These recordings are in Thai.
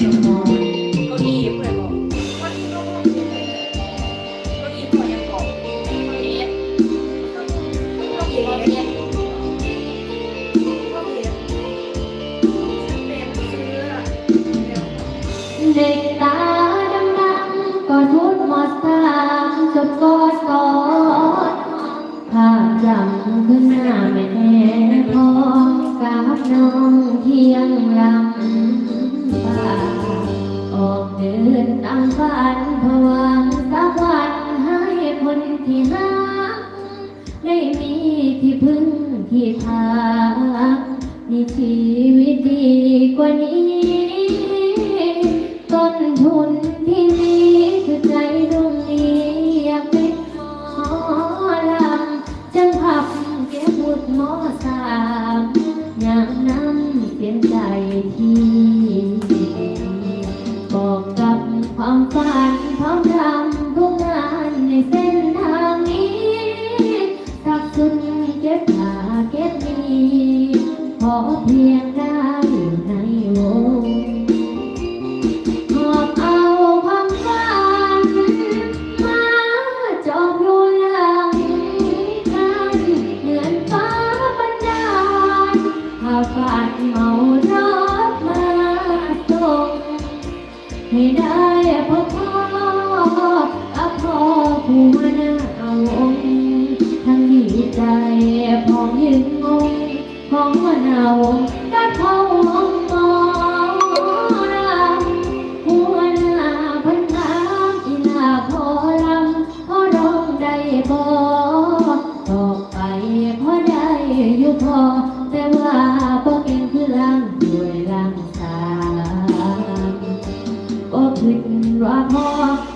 เก้าอี้เพื่อนบอกเก้าอี้ก็ห้อนเสื้อเดี๋ยวเด็กตาดำๆก็ทุดมอสามจบกศภาพจำขึ้นหน้าแม่ ชีวิตดีกว่านี้ ต้นทุนที่มีคือใจดวงนี้อยากเป็นหมอลำจังพับเก็บบุตรหมอสามอยากนำเสียงใจที่บอกกับความฝันพร้อมทำทุกงานในเส้นทางนี้สักสุดเก็บผ้า เพียง พองมาหน้ากับพ่อวงมอรำหัวหน้าพันธาอีลาพอลำพอร้องได้บ่ต่อไปพอได้อยู่พอ แต่ว่าบ่เก่งคือลังด้วยลังสามก็คิดว่าพ่อ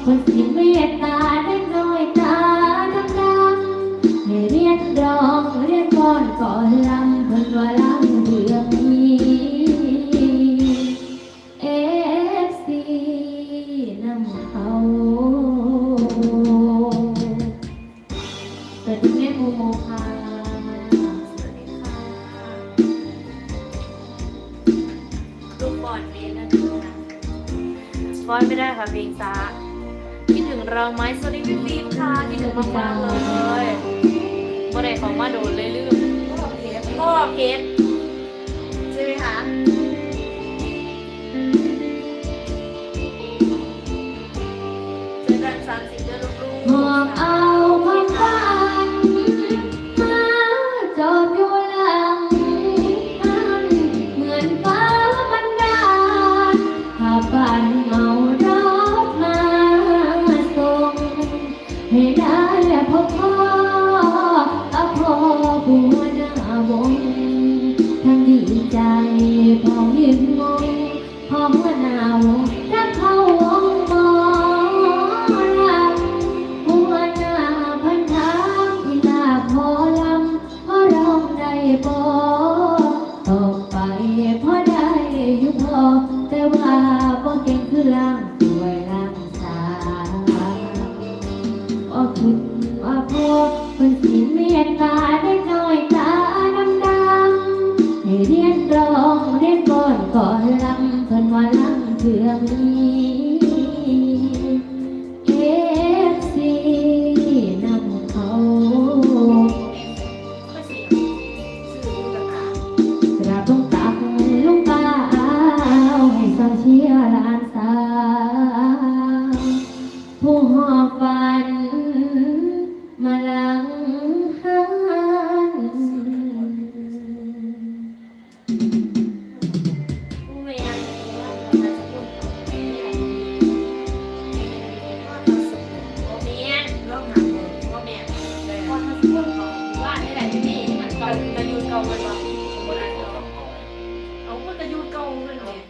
คนสิเมตตาได้น้อยตาดำดำให้เรียนร้องเรียก่อนก่อนลำ ว่าลำเรื่องนี้เอฟซีนำเขาสวัสดีแม่โมโมค่ะลูกบอลนี้นะคะบอลไม่ได้ค่ะเพลงจ้าคิดถึงเราไหมสวัสดีพี่ฟิล์มค่ะคิดถึงมากๆเลยเมื่อไรของมาโดนเลยลืม พ่อเพชรใช่ไหมคะเจอกันสามสิบเดือนลูกหอบเอาความฝันมาจอดอยู่หลังหันเหมือนฟ้าบันดาลพาฝันเมารถมาส่งให้ได้พบพ่อ บ่ต่อไปพอได้อยู่พอแต่ว่าบ่เก่งคือล่าง ฝันมาลา